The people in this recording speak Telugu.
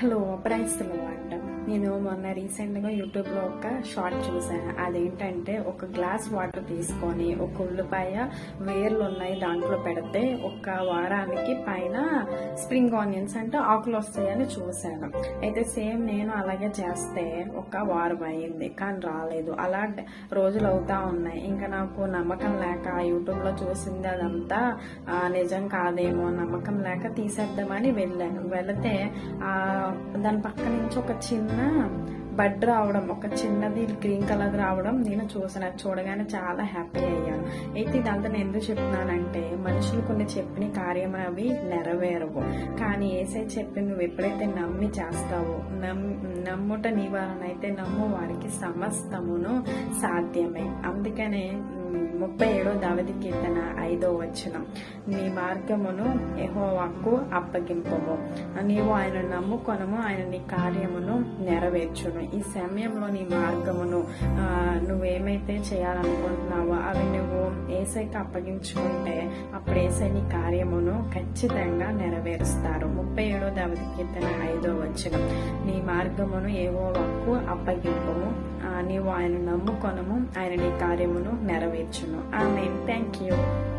హలో ప్రైస్లో అంట నేను మొన్న రీసెంట్గా యూట్యూబ్లో ఒక షార్ట్ చూసాను అదేంటంటే ఒక గ్లాస్ వాటర్ తీసుకొని ఒక ఉల్లిపాయ వేర్లు ఉన్నాయి దాంట్లో పెడితే ఒక వారానికి పైన స్ప్రింగ్ ఆనియన్స్ అంటే ఆకులు వస్తాయని చూశాను. అయితే సేమ్ నేను అలాగే చేస్తే ఒక వారం అయింది కానీ రాలేదు. అలా రోజులు అవుతా ఉన్నాయి. ఇంకా నాకు నమ్మకం లేక యూట్యూబ్లో చూసింది అదంతా నిజం కాదేమో నమ్మకం లేక తీసేద్దామని వెళ్ళాను. వెళితే ఆ దాని పక్క నుంచి ఒక చిన్న బడ్ రావడం ఒక చిన్నది గ్రీన్ కలర్ రావడం నేను చూసిన చూడగానే చాలా హ్యాపీ అయ్యాను. అయితే ఇదంతా నేను ఎందుకు చెప్తున్నానంటే మనుషులు కొన్ని చెప్పిన కార్యం అవి నెరవేరవు. కానీ ఏసై చెప్పి నువ్వు ఎప్పుడైతే నమ్మి చేస్తావో నమ్ముట నివారణ అయితే నమ్ము వారికి సమస్తమును సాధ్యమే. అందుకనే ముప్పై ఏడో దవది కీర్తన ఐదో వచనం. నీ మార్గమును యహోవాకు అప్పగింపము. నీవు ఆయన నమ్ముకొనము ఆయన నీ కార్యమును నెరవేర్చును. ఈ సమయంలో నీ మార్గమును నువ్వేమైతే చేయాలనుకుంటున్నావో అవి నువ్వు ఏసైకి అప్పగించుకుంటే అప్పుడు ఏసై నీ కార్యమును ఖచ్చితంగా నెరవేరుస్తారు. ముప్పై ఏడో దావతి కీర్తన ఐదో వచనం. నీ మార్గమును ఏవో వక్కు అప్పగింపము నీవు ఆయన నమ్ముకొనము ఆయన నీ కార్యమును నెరవేర్చును. Amen. Thank you.